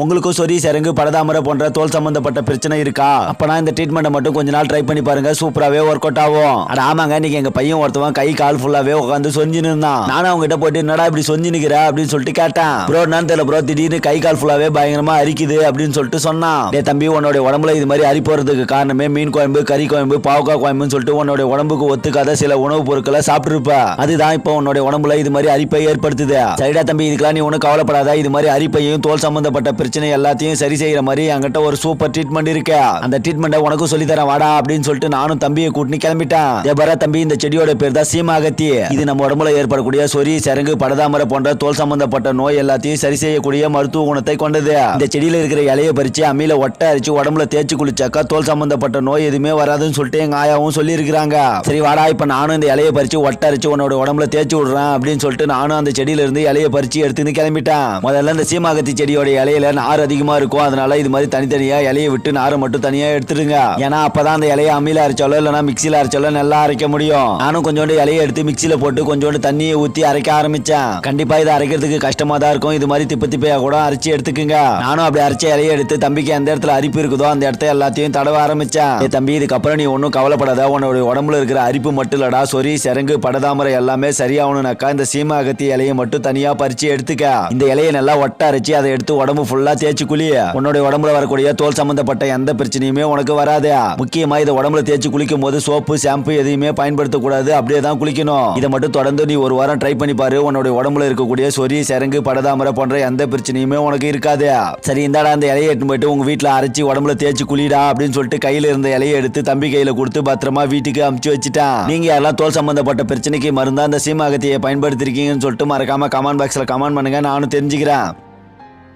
உங்களுக்கும் சொரி சரங்கு படதாமரை போன்ற தோல் சம்பந்தப்பட்ட பிரச்சனை இருக்கா? அப்பனா இந்த ட்ரீட்மெண்ட்டை மட்டும் கொஞ்ச நாள் ட்ரை பண்ணி பாருங்க சூப்பராகவே ஒர்க் அவுட் ஆகும். அட ஆமாங்க இன்னைக்கு எங்க பையன் ஒருத்தவன் கை கால் ஃபுல்லாவே உட்காந்து சொஞ்சின்னு இருந்தான். நானும் அவங்ககிட்ட போயிட்டு என்னடா இப்படி சொஞ்சி நிக்கிற அப்படின்னு சொல்லிட்டு கேட்டேன். ப்ரோ என்னன்னு தெரியல ப்ரோ திடீர்னு கை கால் ஃபுல்லாவே பயங்கரமா அரிக்குது அப்படின்னு சொல்லிட்டு சொன்னான். டே தம்பி உன்னோட உடம்புல இது மாதிரி அரி போறதுக்கு காரணமே மீன் குழம்பு கறி குழம்பு பாவக்காய் குழம்புன்னு சொல்லிட்டு உன்னோட உடம்புக்கு ஒத்துக்காத சில உணவுப் பொருட்களை சாப்பிட்டுருப்ப. அதுதான் இப்போ உன்னோட உடம்புல இது மாதிரி அரிப்பை ஏற்படுத்துது. சரிடா தம்பி இதுக்கெல்லாம் நீ ஒன்றும் கவலைப்படாத. இது மாதிரி அரிப்பையும் தோல் சம்பந்தப்பட்ட பிரச்சனை எல்லாத்தையும் சரி செய்யற மாதிரி என்கிட்ட ஒரு சூப்பர் ட்ரீட்மெண்ட் இருக்கு. அந்த ட்ரீட்மெண்ட்டை உனக்கும் சொல்லி தரேன் வாடா அப்படின்னு சொல்லிட்டு நானும் தம்பியை கூட்டினு கிளம்பிட்டேன். தேபரா தம்பி இந்த செடியோட பேர் தான் சீமாகத்தி. இது நம்ம உடம்புல ஏற்படக்கூடிய சொறி சரங்கு படதாமரை போன்ற தோல் சம்பந்தப்பட்ட நோய் எல்லாத்தையும் சரி செய்யக்கூடிய மருத்துவ குணத்தை கொண்டது. இந்த செடியில இருக்கிற இலையை பறிச்சு அம்மியில ஒட்ட அரிச்சு உடம்புல தேய்ச்சி குளிச்சாக்கா தோல் சம்பந்தப்பட்ட நோய் எதுவுமே வராதுன்னு சொல்லிட்டு எங்க ஆயாவும் சொல்லி இருக்கிறாங்க சரி வாடா இப்ப நானும் இந்த இலையை பறிச்சு ஒட்ட அரிச்சு உன்னோட உடம்புல தேய்ச்சி விடுறேன் அப்படின்னு சொல்லிட்டு நானும் அந்த செடியில இருந்து இலையை பறிச்சு எடுத்துன்னு கிளம்பிட்டேன். முதல்ல இந்த சீமாகத்தி செடியோட இலையில நார் அதிகமா இருக்கும். அதனால இது மாதிரி தனித்தனியா இலையை விட்டு நாரை மட்டும் தனியா எடுத்துடுங்க. ஏன்னா அப்பதான் அந்த இலையை அம்மியில அரைச்சாலோ இல்லைனா மிக்சியில அரைச்சாலோ நல்லா அரைக்க முடியும். நானும் கொஞ்சோண்டு இலையை எடுத்து மிக்சியில போட்டு கொஞ்சோண்டு தண்ணியை ஊத்தி அரைக்க ஆரம்பிச்சேன். கண்டிப்பா இதை அரைக்கிறதுக்கு கஷ்டமா தான் இருக்கும். இது மாதிரி திப்பு திப்பையா கூட அரைச்சி எடுத்துக்குங்க. நானும் அப்படி அரைச்ச இலையை எடுத்து தம்பிக்கு எந்த இடத்துல அரிப்பு இருக்குதோ அந்த இடத்த எல்லாத்தையும் தடவ ஆரம்பிச்சேன். ஏய் தம்பி இதுக்கப்புறம் நீ ஒன்றும் கவலைப்படாத. உன்னோட உடம்புல இருக்கிற அரிப்பு மட்டும் இல்லடா. சொறி செரங்கு படதாமரை எல்லாமே சரியாகணும்னாக்கா இந்த சீம அகத்தி இலையை மட்டும் தனியா பறிச்சு எடுத்துக்க. இந்த இலையை நல்லா ஒட்ட அரைச்சி அதை எடுத்து உடம்பு ஃபுல்லா தேய்ச்சி குளி உன்னுடைய உடம்புல வரக்கூடிய தோல் சம்பந்தப்பட்ட எந்த பிரச்சனையுமே உனக்கு வராது முக்கியமா இதை உடம்புல தேய்ச்சி குளிக்கும் போது சோப்பு ஷாம்பு எதையுமே பயன்படுத்தக்கூடாது. அப்படியே தான் குளிக்கணும். இதை மட்டும் தொடர்ந்து நீ ஒரு வாரம் ட்ரை பண்ணி பாரு. உன்னுடைய உடம்புல இருக்கக்கூடிய சொறி சரங்கு படதாமரை போன்ற எந்த பிரச்சனையுமே உனக்கு இருக்காது சரி இந்தாடா அந்த இலையை எட்டு போயிட்டு உங்க வீட்டுல அரைச்சி உடம்புல தேய்ச்சி குளிடா அப்படின்னு சொல்லிட்டு கையில இருந்த இலையை எடுத்து தம்பி கையில கொடுத்து பத்திரமா வீட்டுக்கு அமுச்சு வச்சுட்டான். நீங்க யாரெல்லாம் தோல் சம்பந்தப்பட்ட பிரச்சனைக்கு மருந்தா அந்த சீமாகத்தியை பயன்படுத்திருக்கீங்கன்னு சொல்லிட்டு மறக்காம கமெண்ட் பாக்ஸ்ல கமெண்ட் பண்ணுங்க. நானும் தெரிஞ்சுக்கிறேன்.